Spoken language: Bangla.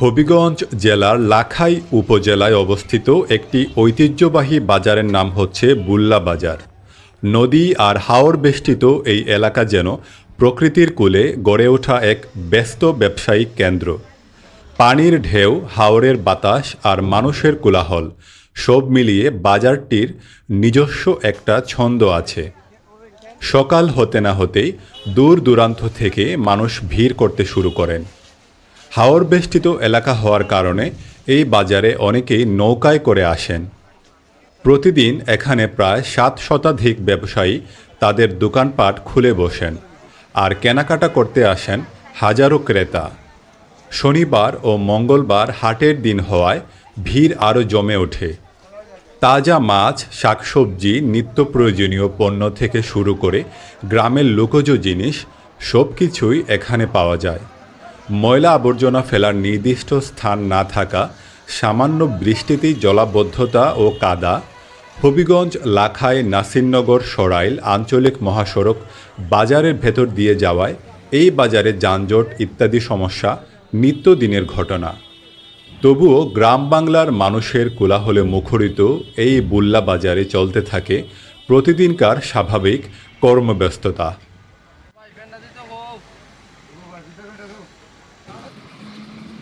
হবিগঞ্জ জেলার লাখাই উপজেলায় অবস্থিত একটি ঐতিহ্যবাহী বাজারের নাম হচ্ছে বুল্লা বাজার। নদী আর হাওর বেষ্টিত এই এলাকা যেন প্রকৃতির কূলে গড়ে ওঠা এক ব্যস্ত ব্যবসায়িক কেন্দ্র। পানির ঢেউ, হাওরের বাতাস আর মানুষের কোলাহল সব মিলিয়ে বাজারটির নিজস্ব একটা ছন্দ আছে। সকাল হতে না হতেই দূর দূরান্ত থেকে মানুষ ভিড় করতে শুরু করেন। হাওর বেষ্টিত এলাকা হওয়ার কারণে এই বাজারে অনেকেই নৌকায় করে আসেন। প্রতিদিন এখানে প্রায় সাত শতাধিক ব্যবসায়ী তাদের দোকানপাট খুলে বসেন আর কেনাকাটা করতে আসেন হাজারো ক্রেতা। শনিবার ও মঙ্গলবার হাটের দিন হওয়ায় ভিড় আরও জমে ওঠে। তাজা মাছ, শাকসবজি, নিত্য প্রয়োজনীয় পণ্য থেকে শুরু করে গ্রামের লোকজ জিনিস সব কিছুই এখানে পাওয়া যায়। ময়লা আবর্জনা ফেলার নির্দিষ্ট স্থান না থাকা, সামান্য বৃষ্টিতেই জলাবদ্ধতা ও কাদা, হবিগঞ্জ লাখায় নাসিরনগর, সরাইল, আঞ্চলিক মহাসড়ক বাজারের ভেতর দিয়ে যাওয়ায় এই বাজারে যানজট ইত্যাদি সমস্যা নিত্যদিনের ঘটনা। তবুও গ্রাম বাংলার মানুষের কোলাহলে মুখরিত এই বুল্লা বাজারে চলতে থাকে প্রতিদিনকার স্বাভাবিক কর্মব্যস্ততা। はい。